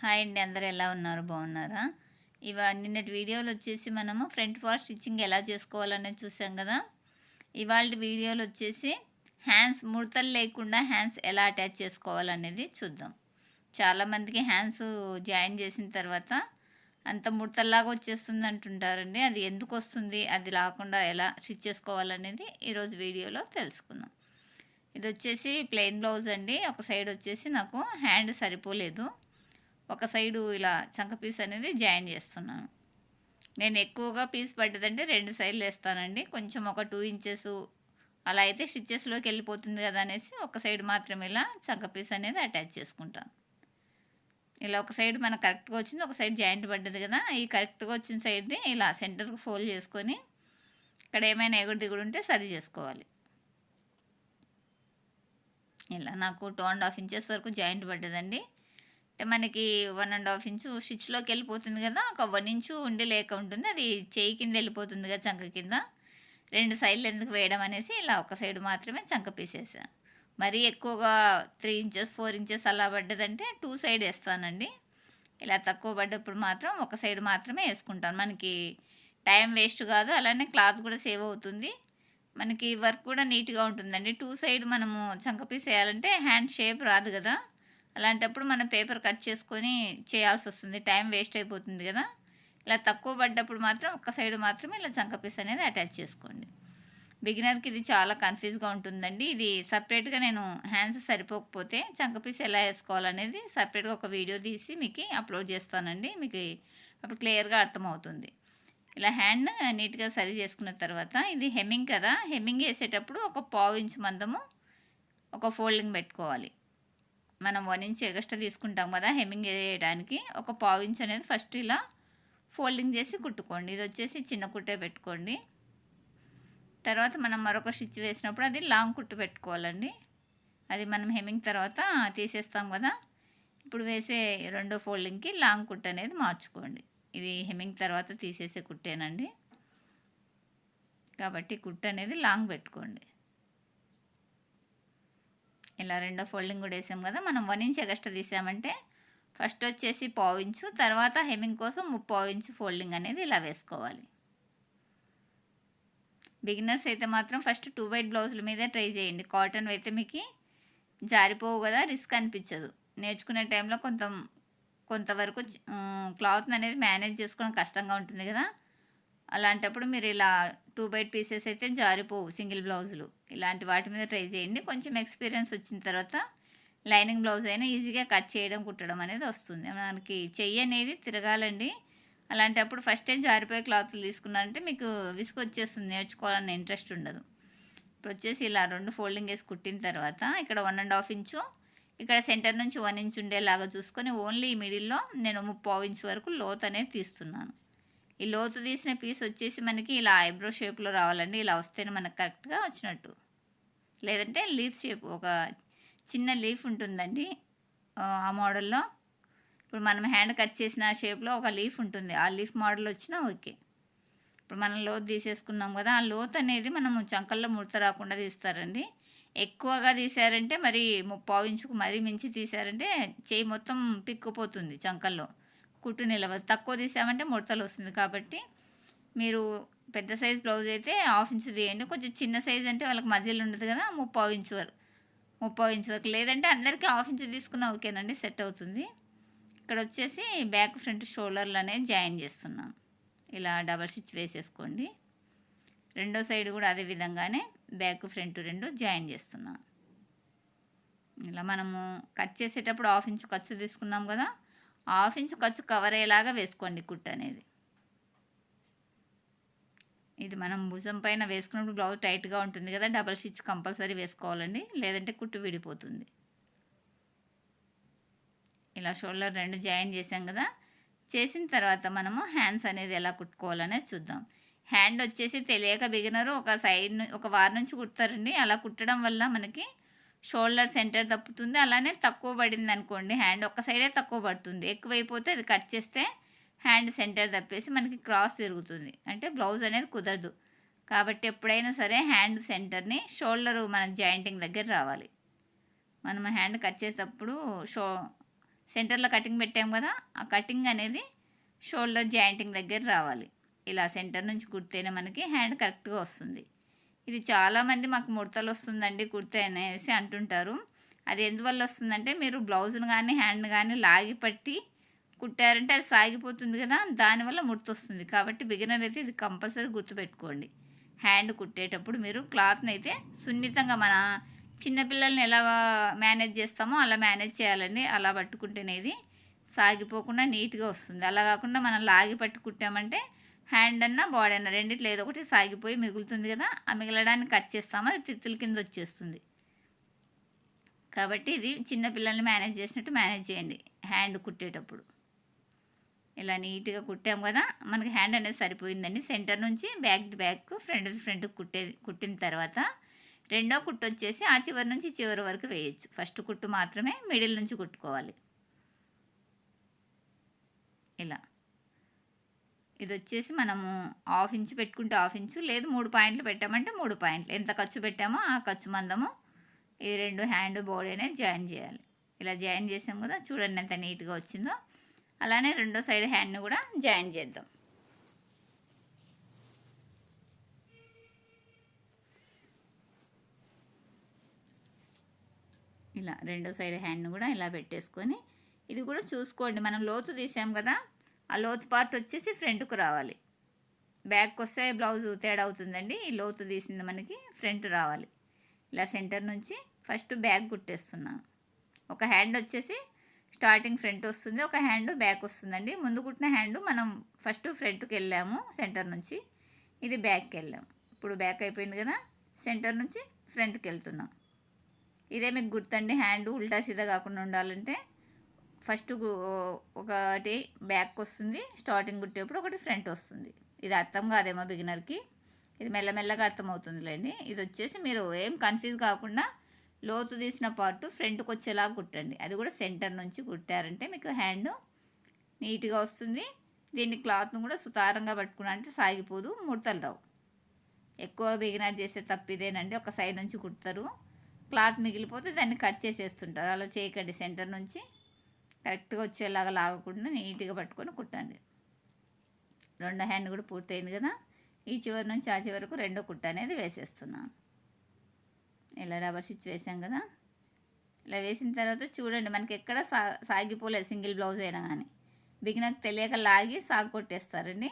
Hi అండి అందరు ఎలా ఉన్నారు? బాగున్నారా? ఇవా నిన్నటి వీడియోలు వచ్చేసి మనము ఫ్రంట్ పార్ట్ స్టిచ్చింగ్ ఎలా చేసుకోవాలనేది చూసాం కదా? ఇవాళ వీడియోలు వచ్చేసి హ్యాండ్స్ ముడతలు లేకుండా హ్యాండ్స్ ఎలా అటాచ్ చేసుకోవాలనేది చూద్దాం. చాలామందికి హ్యాండ్స్ జాయిన్ చేసిన తర్వాత అంత ముడతల్లాగా వచ్చేస్తుంది అంటుంటారండి. అది ఎందుకు వస్తుంది? అది రాకుండా ఎలా స్టిచ్ చేసుకోవాలనేది ఈరోజు వీడియోలో తెలుసుకుందాం. ఇది వచ్చేసి ప్లెయిన్ బ్లౌజ్ అండి. ఒక సైడ్ వచ్చేసి నాకు హ్యాండ్ సరిపోలేదు. ఒక సైడు ఇలా చంక పీస్ అనేది జాయిన్ చేస్తున్నాను. నేను ఎక్కువగా పీస్ పడ్డదంటే రెండు సైడ్లు వేస్తానండి. కొంచెం ఒక టూ ఇంచెస్ అలా అయితే స్టిచ్చెస్లోకి వెళ్ళిపోతుంది కదా అనేసి ఒక సైడ్ మాత్రం ఇలా చంక పీస్ అనేది అటాచ్ చేసుకుంటాను. ఇలా ఒక సైడ్ మనకు కరెక్ట్గా వచ్చింది ఒక సైడ్ జాయింట్ పడ్డది కదా ఈ కరెక్ట్గా వచ్చిన సైడ్ని ఇలా సెంటర్కి ఫోల్డ్ చేసుకొని ఇక్కడ ఏమైనా ఎగుడు దిగుడు ఉంటే సరి చేసుకోవాలి. ఇలా నాకు టూ అండ్ హాఫ్ ఇంచెస్ వరకు జాయింట్ పడ్డదండి. మనకి వన్ అండ్ హాఫ్ ఇంచు స్టిచ్లోకి వెళ్ళిపోతుంది కదా ఒక వన్ ఇంచు ఉండి లేక ఉంటుంది. అది చేయి కింద వెళ్ళిపోతుంది కదా చంక కింద. రెండు సైడ్లు ఎందుకు వేయడం అనేసి ఇలా ఒక సైడ్ మాత్రమే చంక పీసేసా. మరీ ఎక్కువగా త్రీ ఇంచెస్ ఫోర్ ఇంచెస్ అలా పడ్డదంటే టూ సైడ్ వేస్తానండి. ఇలా తక్కువ పడ్డప్పుడు మాత్రం ఒక సైడ్ మాత్రమే వేసుకుంటాను. మనకి టైం వేస్ట్ కాదు అలానే క్లాత్ కూడా సేవ్ అవుతుంది. మనకి వర్క్ కూడా నీట్గా ఉంటుందండి. టూ సైడ్ మనము చంక పీస్ వేయాలంటే హ్యాండ్ షేప్ రాదు కదా. అలాంటప్పుడు మనం పేపర్ కట్ చేసుకొని చేయాల్సి వస్తుంది టైం వేస్ట్ అయిపోతుంది కదా. ఇలా తక్కువ పడ్డప్పుడు మాత్రం ఒక్క సైడ్ మాత్రమే ఇలా చంక పీస్ అనేది అటాచ్ చేసుకోండి. బిగినర్కి ఇది చాలా కన్ఫ్యూజ్గా ఉంటుందండి. ఇది సపరేట్గా నేను హ్యాండ్స్ సరిపోకపోతే చంక పీస్ ఎలా వేసుకోవాలనేది సపరేట్గా ఒక వీడియో తీసి మీకు అప్లోడ్ చేస్తానండి. మీకు అప్పుడు క్లియర్గా అర్థమవుతుంది. ఇలా హ్యాండ్ నీట్గా సరి చేసుకున్న తర్వాత ఇది హెమ్మింగ్ కదా. హెమ్మింగ్ వేసేటప్పుడు ఒక పావు ఇంచు మందము ఒక ఫోల్డింగ్ పెట్టుకోవాలి. మనం వన్ ఇంచ్ ఎగస్ట్రా తీసుకుంటాం కదా హెమ్మింగ్ వేయడానికి. ఒక పావు ఇంచ్ అనేది ఫస్ట్ ఇలా ఫోల్డింగ్ చేసి కుట్టుకోండి. ఇది వచ్చేసి చిన్న కుట్టే పెట్టుకోండి. తర్వాత మనం మరొక స్టిచ్ వేసినప్పుడు అది లాంగ్ కుట్టు పెట్టుకోవాలండి. అది మనం హెమ్మింగ్ తర్వాత తీసేస్తాం కదా. ఇప్పుడు వేసే రెండో ఫోల్డింగ్కి లాంగ్ కుట్టు అనేది మార్చుకోండి. ఇది హెమ్మింగ్ తర్వాత తీసేసే కుట్టేనండి. కాబట్టి కుట్టు అనేది లాంగ్ పెట్టుకోండి. ఇలా రెండో ఫోల్డింగ్ కూడా వేసాం కదా మనం వన్ ఇంచ్ ఎగస్ట్రా తీసామంటే ఫస్ట్ వచ్చేసి పావు ఇంచు తర్వాత హెమ్మింగ్ కోసం ముప్పావు ఇంచు ఫోల్డింగ్ అనేది ఇలా వేసుకోవాలి. బిగినర్స్ అయితే మాత్రం ఫస్ట్ టూ వైట్ బ్లౌజుల మీదే ట్రై చేయండి. కాటన్ అయితే మీకు జారిపోవు కదా రిస్క్ అనిపించదు. నేర్చుకునే టైంలో కొంత కొంతవరకు క్లాత్ అనేది మేనేజ్ చేసుకోవడం కష్టంగా ఉంటుంది కదా. అలాంటప్పుడు మీరు ఇలా టూ బైట్ పీసెస్ అయితే జారిపోవు సింగిల్ బ్లౌజులు. ఇలాంటి వాటి మీద ట్రై చేయండి. కొంచెం ఎక్స్పీరియన్స్ వచ్చిన తర్వాత లైనింగ్ బ్లౌజ్ అయినా ఈజీగా కట్ చేయడం కుట్టడం అనేది వస్తుంది. మనకి చెయ్యి అనేది తిరగాలండి. అలాంటప్పుడు ఫస్ట్ టైం జారిపోయే క్లాత్లు తీసుకున్నారంటే మీకు విసుగు వచ్చేస్తుంది నేర్చుకోవాలన్న ఇంట్రెస్ట్ ఉండదు. ఇప్పుడు వచ్చేసి ఇలా రెండు ఫోల్డింగ్ వేసి కుట్టిన తర్వాత ఇక్కడ వన్ అండ్ హాఫ్ ఇంచు ఇక్కడ సెంటర్ నుంచి వన్ ఇంచ్ ఉండేలాగా చూసుకొని ఓన్లీ మిడిల్లో నేను ముప్పావు ఇంచు వరకు లోత్ అనేది తీస్తున్నాను. ఈ లోతు తీసిన పీస్ వచ్చేసి మనకి ఇలా ఐబ్రో షేప్లో రావాలండి. ఇలా వస్తేనే మనకు కరెక్ట్గా వచ్చినట్టు. లేదంటే లీఫ్ షేప్ ఒక చిన్న లీఫ్ ఉంటుందండి. ఆ మోడల్లో. ఇప్పుడు మనం హ్యాండ్ కట్ చేసిన షేప్లో ఒక లీఫ్ ఉంటుంది. ఆ లీఫ్ మోడల్ వచ్చినా ఓకే. ఇప్పుడు మనం లోతు తీసేసుకున్నాం కదా ఆ లోతు అనేది మనము చంకల్లో ముడత రాకుండా తీస్తారండి. ఎక్కువగా తీసారంటే మరి ముప్పావు ఇంచుకు మరీ మించి తీసారంటే చేయి మొత్తం పిక్కుపోతుంది చంకల్లో. కుట్టు నిలవదు. తక్కువ తీసామంటే ముడతలు వస్తుంది కాబట్టి మీరు పెద్ద సైజ్ బ్లౌజ్ అయితే హాఫ్ ఇంచ్ తీయండి. కొంచెం చిన్న సైజ్ అంటే వాళ్ళకి మధ్యలో ఉండదు కదా ముప్పావు ఇంచు వరకు ముప్పావు ఇంచు వరకు. లేదంటే అందరికీ హాఫ్ ఇంచ్ తీసుకున్నా ఓకేనండి సెట్ అవుతుంది. ఇక్కడ వచ్చేసి బ్యాక్ ఫ్రంట్ షోల్డర్లు అనేది జాయిన్ చేస్తున్నాను. ఇలా డబల్ స్టిచ్ వేసేసుకోండి. రెండో సైడ్ కూడా అదే విధంగానే బ్యాక్ ఫ్రంట్ రెండు జాయిన్ చేస్తున్నాను. ఇలా మనము కట్ చేసేటప్పుడు హాఫ్ ఇంచ్ ఖర్చు తీసుకున్నాం కదా హాఫ్ ఇంచ్ ఖర్చు కవర్ అయ్యేలాగా వేసుకోండి కుట్ అనేది. ఇది మనం భుజం పైన వేసుకున్నప్పుడు బ్లౌజ్ టైట్గా ఉంటుంది కదా డబల్ స్టిచ్ కంపల్సరీ వేసుకోవాలండి. లేదంటే కుట్టు విడిపోతుంది. ఇలా షోల్డర్ రెండు జాయిన్ చేసాం కదా. చేసిన తర్వాత మనము హ్యాండ్స్ అనేది ఎలా కుట్టుకోవాలనేది చూద్దాం. హ్యాండ్ వచ్చేసి తెలియక బిగినరు ఒక సైడ్ ఒక వారి నుంచి కుడతారండి. అలా కుట్టడం వల్ల మనకి షోల్డర్ సెంటర్ తప్పుతుంది. అలానే తక్కువ పడింది అనుకోండి హ్యాండ్ ఒక సైడే తక్కువ పడుతుంది. ఎక్కువైపోతే అది కట్ చేస్తే హ్యాండ్ సెంటర్ తప్పేసి మనకి క్రాస్ తిరుగుతుంది. అంటే బ్లౌజ్ అనేది కుదరదు. కాబట్టి ఎప్పుడైనా సరే హ్యాండ్ సెంటర్ని షోల్డర్ మన జాయింటింగ్ దగ్గర రావాలి. మనం హ్యాండ్ కట్ చేసేటప్పుడు షో సెంటర్లో కటింగ్ పెట్టాం కదా ఆ కటింగ్ అనేది షోల్డర్ జాయింటింగ్ దగ్గర రావాలి. ఇలా సెంటర్ నుంచి కుడితేనే మనకి హ్యాండ్ కరెక్ట్గా వస్తుంది. ఇది చాలామంది మాకు ముడతలు వస్తుందండి కుర్తా అనేసి అంటుంటారు. అది ఎందువల్ల వస్తుందంటే మీరు బ్లౌజ్ను కానీ హ్యాండ్ కానీ లాగి పట్టి కుట్టారంటే అది సాగిపోతుంది కదా దానివల్ల ముడత వస్తుంది. కాబట్టి బిగినర్ అయితే ఇది కంపల్సరీ గుర్తుపెట్టుకోండి. హ్యాండ్ కుట్టేటప్పుడు మీరు క్లాత్ని అయితే సున్నితంగా మన చిన్నపిల్లల్ని ఎలా మేనేజ్ చేస్తామో అలా మేనేజ్ చేయాలండి. అలా పట్టుకుంటేనేది సాగిపోకుండా నీట్గా వస్తుంది. అలా కాకుండా మనం లాగి పట్టుకుంటామంటే హ్యాండ్ అన్న బాడీ అన్న రెండిట్లో ఏదో ఒకటి సాగిపోయి మిగులుతుంది కదా ఆ మిగలడానికి కట్ చేస్తామో? అది తిత్తుల కింద వచ్చేస్తుంది. కాబట్టి ఇది చిన్నపిల్లల్ని మేనేజ్ చేసినట్టు మేనేజ్ చేయండి హ్యాండ్ కుట్టేటప్పుడు. ఇలా నీట్గా కుట్టాం కదా మనకి హ్యాండ్ అనేది సరిపోయిందండి. సెంటర్ నుంచి back to back front to front కుట్టే కుట్టిన తర్వాత రెండో కుట్టు వచ్చేసి ఆ చివరి నుంచి చివరి వరకు వేయచ్చు. ఫస్ట్ కుట్టు మాత్రమే మిడిల్ నుంచి కుట్టుకోవాలి. ఇలా. ఇది వచ్చేసి మనము హాఫ్ ఇంచు పెట్టుకుంటే హాఫ్ ఇంచు లేదు మూడు పాయింట్లు పెట్టామంటే మూడు పాయింట్లు. ఎంత ఖర్చు పెట్టామో ఆ ఖర్చు మందము ఈ రెండు హ్యాండ్ బాడీ అనేది జాయిన్ చేయాలి. ఇలా జాయిన్ చేసాం కదా చూడండి ఎంత నీట్గా వచ్చిందో. అలానే రెండో సైడ్ హ్యాండ్ని కూడా జాయిన్ చేద్దాం. ఇలా రెండో సైడ్ హ్యాండ్ని కూడా ఇలా పెట్టేసుకొని ఇది కూడా చూసుకోండి. మనం లోతు తీసాం కదా ఆ లోతు పార్ట్ వచ్చేసి ఫ్రంట్కు రావాలి. బ్యాక్ వస్తే బ్లౌజ్ తేడా అవుతుందండి. ఈ లోతు తీసింది మనకి ఫ్రంట్ రావాలి. ఇలా సెంటర్ నుంచి ఫస్ట్ బ్యాక్ కుట్టేస్తున్నాను. ఒక హ్యాండ్ వచ్చేసి స్టార్టింగ్ ఫ్రంట్ వస్తుంది. ఒక హ్యాండ్ బ్యాక్ వస్తుందండి. ముందు కుట్టిన హ్యాండ్ మనం ఫస్ట్ ఫ్రంట్కి వెళ్ళాము సెంటర్ నుంచి. ఇది బ్యాక్కి వెళ్ళాము ఇప్పుడు బ్యాక్ అయిపోయింది కదా సెంటర్ నుంచి ఫ్రంట్కి వెళ్తున్నాం. ఇదే మీకు గుర్తండి హ్యాండ్ ఉల్టా సీదా కాకుండా ఉండాలంటే ఫస్ట్ ఒకటి బ్యాక్ వస్తుంది స్టార్టింగ్ కుట్టేప్పుడు ఒకటి ఫ్రంట్ వస్తుంది. ఇది అర్థం కాదేమో బిగినర్కి. ఇది మెల్లమెల్లగా అర్థమవుతుందిలేండి. ఇది వచ్చేసి మీరు ఏం కన్ఫ్యూజ్ కాకుండా లోతు తీసిన పార్ట్ ఫ్రంట్కి వచ్చేలా కుట్టండి. అది కూడా సెంటర్ నుంచి కుట్టారంటే మీకు హ్యాండ్ నీట్గా వస్తుంది. దీన్ని క్లాత్ను కూడా సుతారంగా పట్టుకున్నారంటే సాగిపోదు ముడతలు రావు. ఎక్కువ బిగినర్ చేసే తప్పిదేనండి. ఒక సైడ్ నుంచి కుడతారు. క్లాత్ మిగిలిపోతే దాన్ని కట్ చేసేస్తుంటారు. అలా చేయకండి సెంటర్ నుంచి. కరెక్ట్గా వచ్చేలాగా లాగకుండా నీట్గా పట్టుకొని కుట్టండి. రెండో హ్యాండ్ కూడా పూర్తయింది కదా ఈ చివరి నుంచి ఆ చివరకు రెండో కుట్ట అనేది వేసేస్తున్నాను. ఇలా డబల్ స్టిచ్ వేసాం కదా ఇలా వేసిన తర్వాత చూడండి మనకి ఎక్కడ సా సాగిపోలేదు సింగిల్ బ్లౌజ్ అయినా కానీ. బిగినకు తెలియక లాగి సాగు కొట్టేస్తారండి.